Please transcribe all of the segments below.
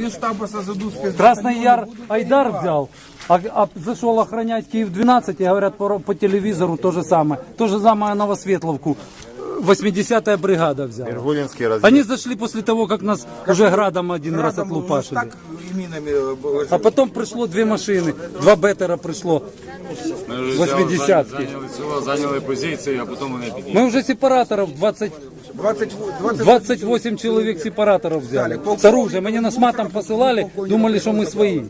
Генштаба создадут спецгруппу. Красный Яр Айдар взял, а, а зашел охранять Киев-12, и говорят по, по телевизору то же самое. То же самое Новосветловку. 80-я бригада взяла. Гулинский разведчик. Они зашли после того, как нас уже градом один раз Градом уже отлупашили. так и минами э, было. А потом пришло две машины, два бетера пришло. Ми вже 80-ки. взяли, зайняли село, зайняли позиції, а потім вони підійшли. Мы уже сепараторов 20, 20, 20 28 человек сепараторов взяли. С оружием. Они нас матом посылали, думали, что мы свои.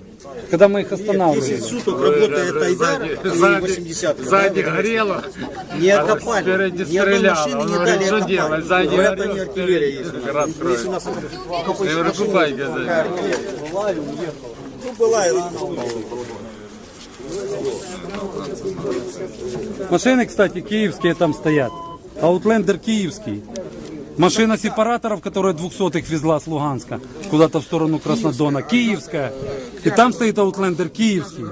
Когда мы их останавливали. суток работает Айдар и 80 Сзади горело, Не откопали. спереди Ни одной машины не дали делать? Сзади Говорят, горело, артиллерия есть. Раз Если у нас Я говорю, купай, газель. ну, была, Машины, кстати, киевские там стоят. Аутлендер киевский. Машина сепараторов, которая 200-х везла с Луганска куда-то в сторону Краснодона, киевская. И там стоит Аутлендер киевский.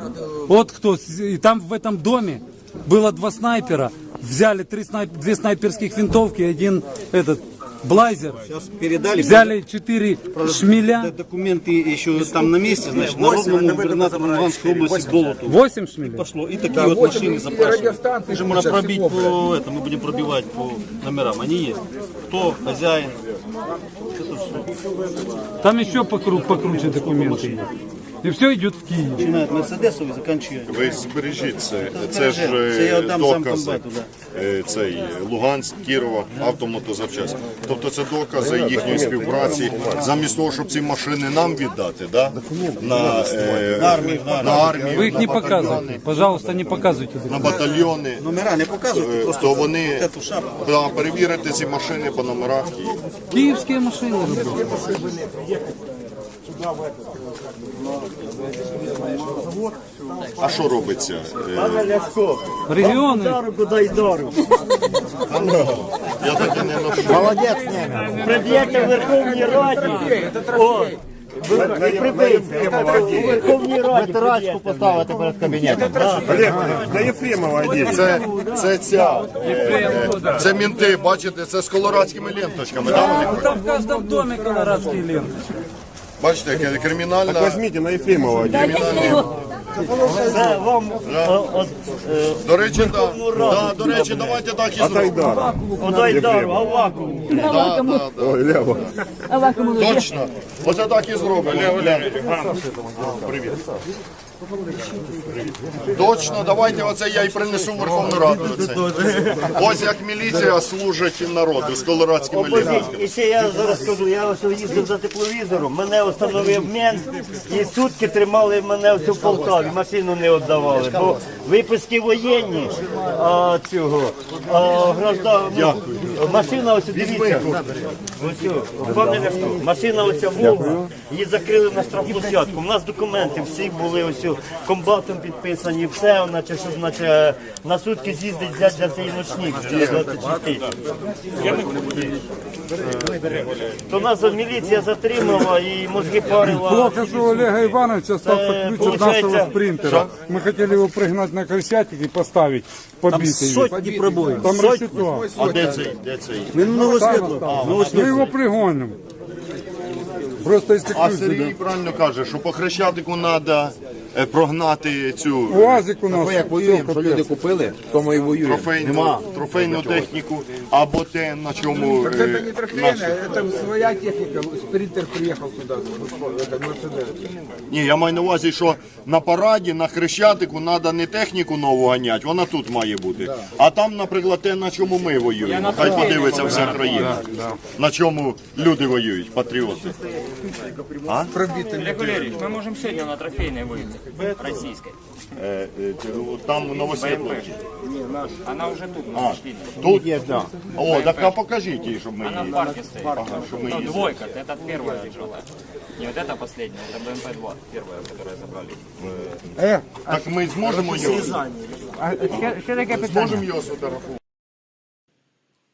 Вот кто. с- И там в этом доме было два снайпера. Взяли три снайп... две снайперских винтовки, один этот блайзер. сейчас передали. Взяли четыре шмеля. Документы еще там на месте, значит, народному губернатору Луганской области Болоту. Восемь шмелей. Пошло. И такие вот восемь машины и запрашивают. радиостанции Мы же можно куча пробить всего, по это, мы будем пробивать по номерам. Они есть. Кто хозяин? Там еще покру- покруче документы. есть. И все идет в Киев. Начинает Мерседесов и заканчивает. Ви збережіть це. Це ж Це я е, дам докази. замкомбату, да. Е, Цей Луганськ, Кірова, автомотозавчасть. Тобто це докази їхньої співпраці. Замість того, щоб ці машини нам віддати, да? на, е, На армію, на на армію, Вы их на не батальйони, показывайте. Пожалуйста, не показывайте. на батальйони. Номера не показывают, Е, просто То вони вот эту шапку. да, перевірити ці машини по номерах. і- Киевские машины. ребята. А що робиться? Е, Регионы. Я так і не ношу. Приб'єте в Верховній Раді. О, ви- і прибийте. У Верховній Раді приб'єте. поставити перед кабінетом. Це, це ця. е, Це мінти, бачите, це з колорадськими ленточками. Да, вони? Там в каждом доме колорадские ленты. Бачите, яке кримінальна. Возьмите на Єфімова. Це вам о, от, е, До речі, да, да, до речі, давайте так і зробимо. Айдара. от Айдару, Авакову. Да, да, да. Ой, Лява. Точно. Оце так і зробимо. Привіт. Точно, давайте оце я і принесу в Верховну Раду. Оце. Ось як міліція служить народу з колорадськими ленточками. І ще я зараз скажу, я ось їздив за тепловізором, мене встановив мент, і сутки тримали мене ось у Полтаві, машину не віддавали. Бо виписки воєнні, а цього, а граждан, ну, машина ось дивіться. Ось, о, пане Ляшко, машина оця Волга, її закрили на штрафплощадку. У нас документи всі були ось о, комбатом підписані, все, наче, що значить, на сутки з'їздить взяти за цей ночник, за 26 тисяч. То нас міліція затримала і мозги парила. Плохо, что у Олега Ивановича остался Э, ключ от получается- нашего спринтера. Мы хотели его пригнать на Крещатик и поставить побитый. Сотни пробоїв. Там рассчитал. А де цей? Де цей? Він новосвітло. Мы его пригоним. Просто А Сергій правильно каже, що по Хрещатику треба прогнати цю УАЗик у нас. Як воюємо, що люди купили, тому і воюємо. трофейну, трофейну техніку, або те, на чому Так это е, не трофейная, наші. это своя техника. Спринтер приехал сюда. Это Мерседес. Ні, я маю на увазі, що на параді, на Хрещатику треба не техніку нову ганяти, вона тут має бути. А там, наприклад, те, на чому ми воюємо. Хай подивиться вся країна. На чому люди воюють, патріоти. Олег Валерьевич, мы можем сегодня на трофейной выехать, российской. Е, е, Там у Новосвітлові. Она уже тут, мы А, зашли. тут? О, так а покажіть їй, щоб ми Она в її. парке стоит. Ага, щоб ми Ну, її. двойка, это первая желтая. Не вот это последняя, это БМП-2, первая, которую забрали. Так ми зможемо його? Зможемо його сфотографувати?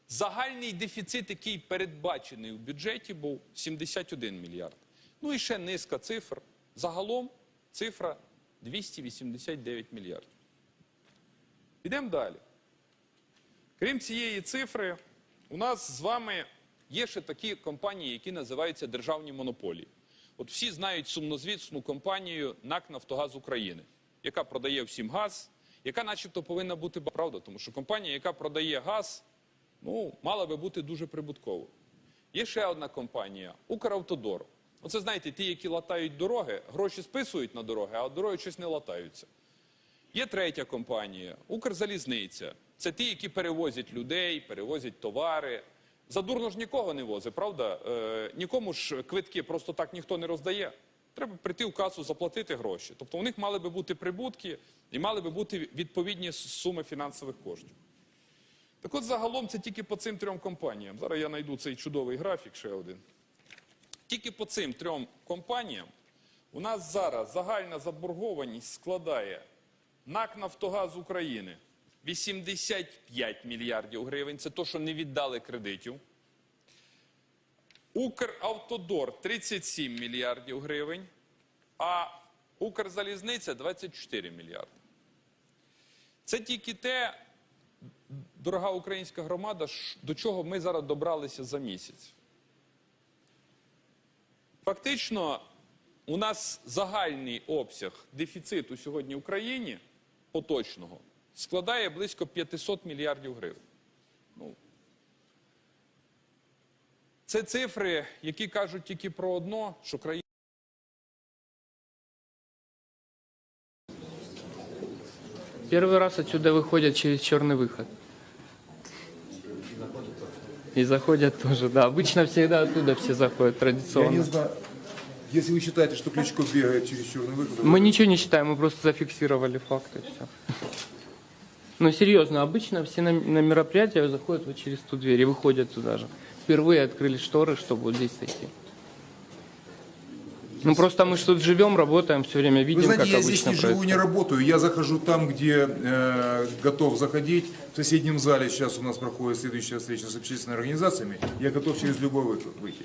Загальний дефіцит, який передбачений у бюджеті, був 71 мільярд. Ну і ще низка цифр. Загалом цифра 289 мільярдів. Підемо далі. Крім цієї цифри, у нас з вами є ще такі компанії, які називаються державні монополії. От всі знають сумнозвісну компанію НАК Нафтогаз України, яка продає всім газ, яка начебто повинна бути правда, тому що компанія, яка продає газ, ну, мала би бути дуже прибутковою. Є ще одна компанія Укравтодор. Оце знаєте, ті, які латають дороги, гроші списують на дороги, а дороги щось не латаються. Є третя компанія Укрзалізниця. Це ті, які перевозять людей, перевозять товари. Задурно ж нікого не возить, правда? Е, нікому ж квитки просто так ніхто не роздає. Треба прийти в касу, заплатити гроші. Тобто у них мали би бути прибутки і мали би бути відповідні суми фінансових коштів. Так от загалом це тільки по цим трьом компаніям. Зараз я знайду цей чудовий графік ще один. Тільки по цим трьом компаніям у нас зараз загальна заборгованість складає НАК Нафтогаз України 85 мільярдів гривень. Це то, що не віддали кредитів. Укравтодор 37 мільярдів гривень, а Укрзалізниця 24 мільярди. Це тільки те, дорога українська громада, до чого ми зараз добралися за місяць. Фактично, у нас загальний обсяг дефіциту сьогодні в Україні поточного складає близько 500 мільярдів гривень. Ну, це цифри, які кажуть тільки про одно, що країна. Первый раз отсюда выходят через черный выход. И заходят тоже, да. Обычно всегда оттуда все заходят традиционно. знаю. Если вы считаете, что Кличко бегает через черный выход, Мы ничего не считаем, мы просто зафиксировали факты, все. Ну, серьезно, обычно все на, на мероприятия заходят вот через ту дверь и выходят туда же. Впервые открыли шторы, чтобы вот здесь зайти. Ну, просто мы тут живем, работаем, все время видим, Вы знаете, как я здесь не живу, происходит. не работаю. Я захожу там, где э, готов заходить. В соседнем зале сейчас у нас проходит следующая встреча с общественными организациями. Я готов через любой выход выйти.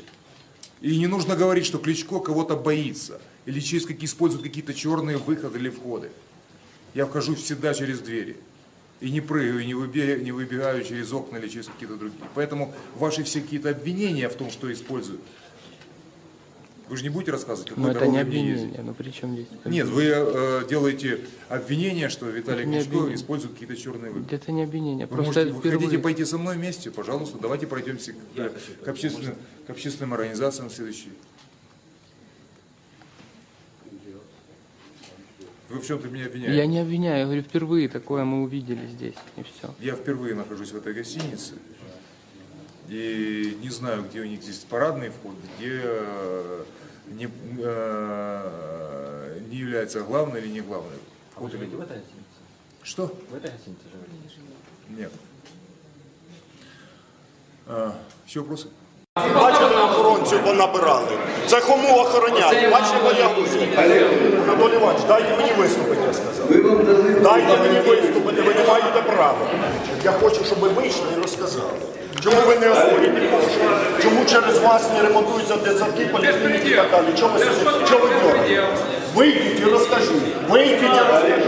И не нужно говорить, что Кличко кого-то боится. Или через какие используют какие-то черные выходы или входы. Я вхожу всегда через двери. И не прыгаю, не выбегаю, не выбегаю через окна или через какие-то другие. Поэтому ваши все какие-то обвинения в том, что используют. Вы же не будете рассказывать, какой Но это не обвинение, ну при чем здесь? Нет, вы э, делаете обвинение, что Виталий Это Кличко использует какие-то черные выходы. Это не обвинение, Вы, просто можете, вы впервые. хотите пойти со мной вместе? Пожалуйста, давайте пройдемся к, э, к общественным, к общественным организациям следующие. Вы в чем-то меня обвиняете? Я не обвиняю, я говорю, впервые такое мы увидели здесь, и все. Я впервые нахожусь в этой гостинице. И не знаю, где у них здесь парадный вход, где э, не, э, не является главный или не главный. Вход или... Что? В этой гостинице живете? Нет. А, еще вопросы? Бачили охоронців, бо набирали. Це кому охороняти? Бачите боягузі. Анатолій Іванович, дайте мені виступити, я сказав. Дайте мені виступити, ви не маєте права. Я хочу, щоб ви вийшли і розказали. Чому ви не? Чому через вас не ремонтуються дитсадки, поліклініки і так далі? Чого ви сидите? Чого ви дьоргаєте? Вийдіть і розкажіть. Вийдіть і розкажіть.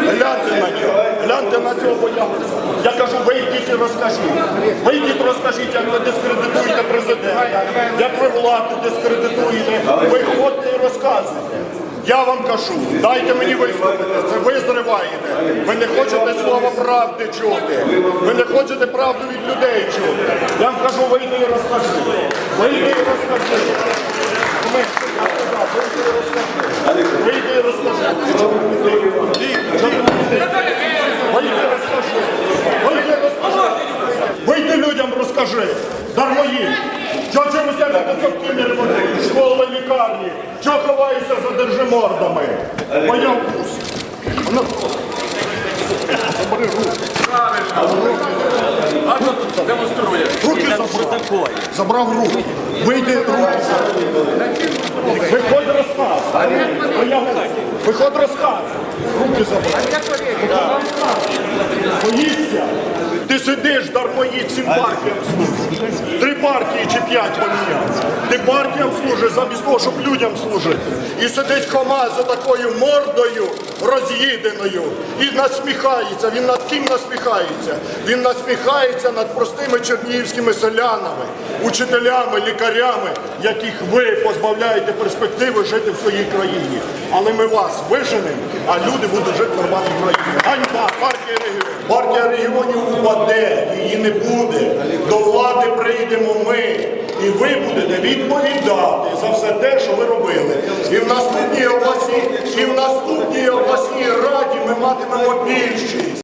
Гляньте на нього. Гляньте на цього боягуза. Я кажу, вийдіть і розкажіть. Вийдіть, розкажіть, як ви дискредитуєте президента, як ви владу дискредитуєте. Виходьте і розказуйте. Я вам кажу, дайте мені виступити. Це ви зриваєте. Ви не хочете слова правди чути. Ви не хочете правду від людей чути. Я вам кажу, вийди і розкажи. Вийди і розкажи. Я Вийди і розкажи. Вийди і розкажи. Чого? Чого? Вийди і розкажи. Вийди людям розкажи. Дармої. Чого через тебе дитсадки не ремонтують? Школи, лікарні. Чого ховаєшся за держимордами? Моя. Демонструє. Руки забрав. Забрав руки. Вийди руки. Виходь розказ. Виходь розказ. Руки забрав. Боїшся? Ти сидиш дармоїд цим партіям. Три партії чи п'ять помінявся. Ти партіям служиш замість того, щоб людям служити. І сидить кома за такою мордою роз'їденою і насміхається. Він над ким насміхається? Він насміхається над простими чернігівськими селянами, учителями, лікарями, яких ви позбавляєте перспективи жити в своїй країні. Але ми вас виженемо, а люди будуть жити в нормальній країні. Ганьба, партія регіонів. Партія регіонів упаде, її не буде. До влади прийдемо ми. І ви будете відповідати за все те, що ви робили. І в наступній обласній, і в наступній обласній раді ми матимемо більшість.